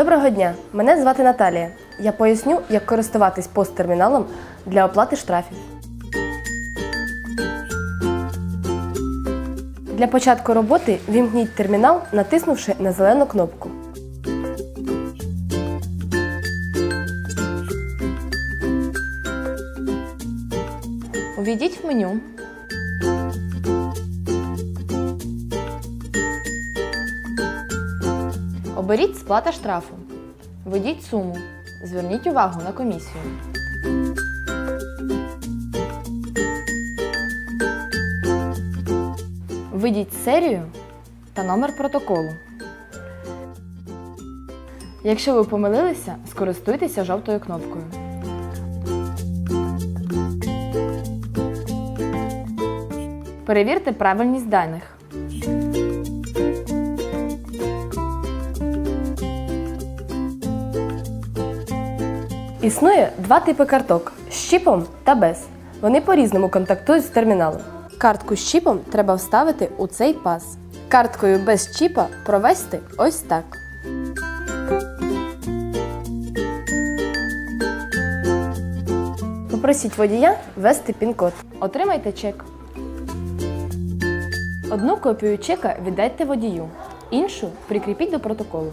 Доброго дня! Мене звати Наталія. Я поясню, як користуватись посттерміналом для оплати штрафів. Для початку роботи вімкніть термінал, натиснувши на зелену кнопку. Увійдіть в меню. Оберіть сплата штрафу. Введіть суму. Зверніть увагу на комісію. Введіть серію та номер протоколу. Якщо ви помилилися, скористуйтеся жовтою кнопкою. Перевірте правильність даних. Існує два типи карток з чіпом та без. Вони по-різному контактують з терміналом. Картку з чіпом треба вставити у цей паз. Карткою без чіпа провести ось так. Попросіть водія ввести пін-код. Отримайте чек. Одну копію чека віддайте водію, іншу прикріпіть до протоколу.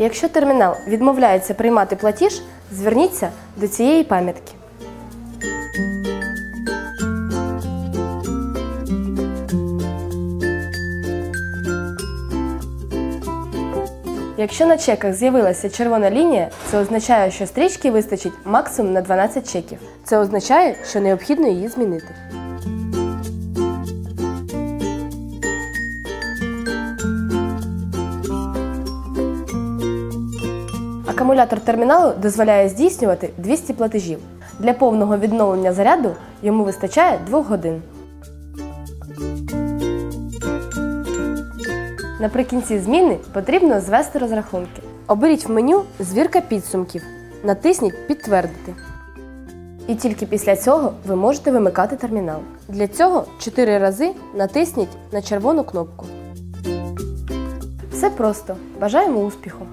Якщо термінал відмовляється приймати платіж, зверніться до цієї пам'ятки. Якщо на чеках з'явилася червона лінія, це означає, що стрічки вистачить максимум на 12 чеків. Це означає, що необхідно її змінити. Акумулятор терміналу дозволяє здійснювати 200 платежів. Для повного відновлення заряду йому вистачає 2 годин. Наприкінці зміни потрібно звести розрахунки. Оберіть в меню Звірка підсумків. Натисніть Підтвердити. І тільки після цього ви можете вимикати термінал. Для цього 4 рази натисніть на червону кнопку. Все просто. Бажаємо успіху!